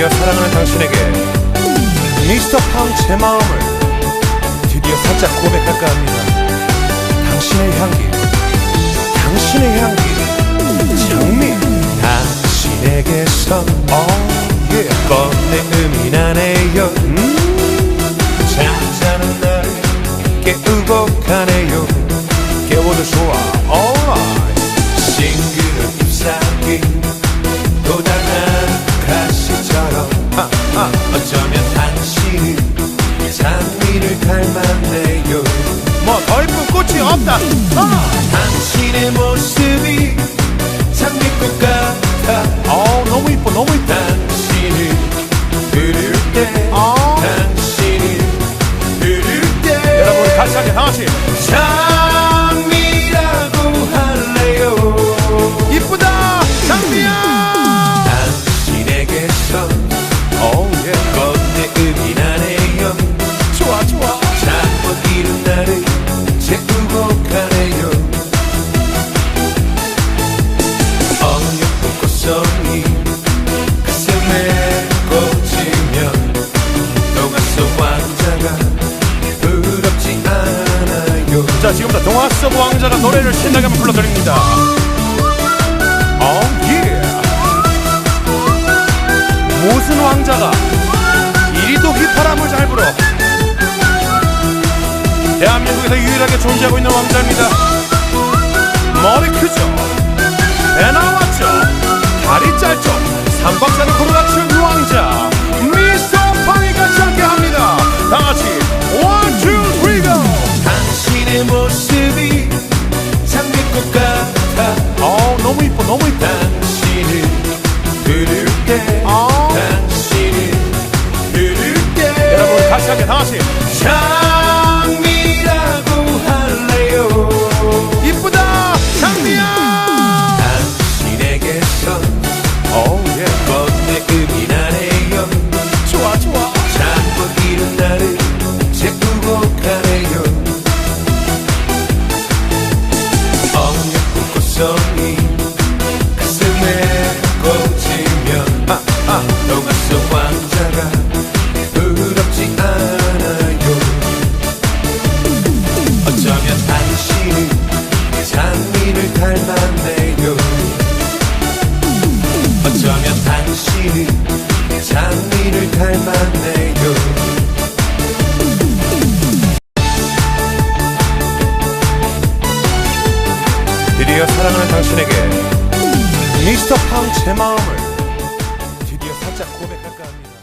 드디어 사랑하는 당신에게 미스터 팡 제 마음을 드디어 살짝 고백할까 합니다. 당신의 향기, 당신의 향기, 장미, 당신에게서 더 이쁜 꽃이 없다. 당신의 모습이 꽃송이 가슴에 꽂히면 동화 속 왕자가 부럽지 않아요. 자 지금부터 동화 속 왕자가 노래를 신나게 한번 불러드립니다. oh yeah. 무슨 왕자가 이리도 휘파람을 잘 불어 대한민국에서 유일하게 존재하고 있는 왕자입니다. 머리 크죠? 배 나왔죠 다리 짧죠. 삼박자를 고루닥치는 그 왕자 미스터 팡이가 함께합니다. 다같이 원, 투, 쓰리, 고 당신의 모습이 장미꽃 같아. 어 너무 이뻐 너무 이뻐 어 사랑하는 당신에게 미스터 팡 제 마음을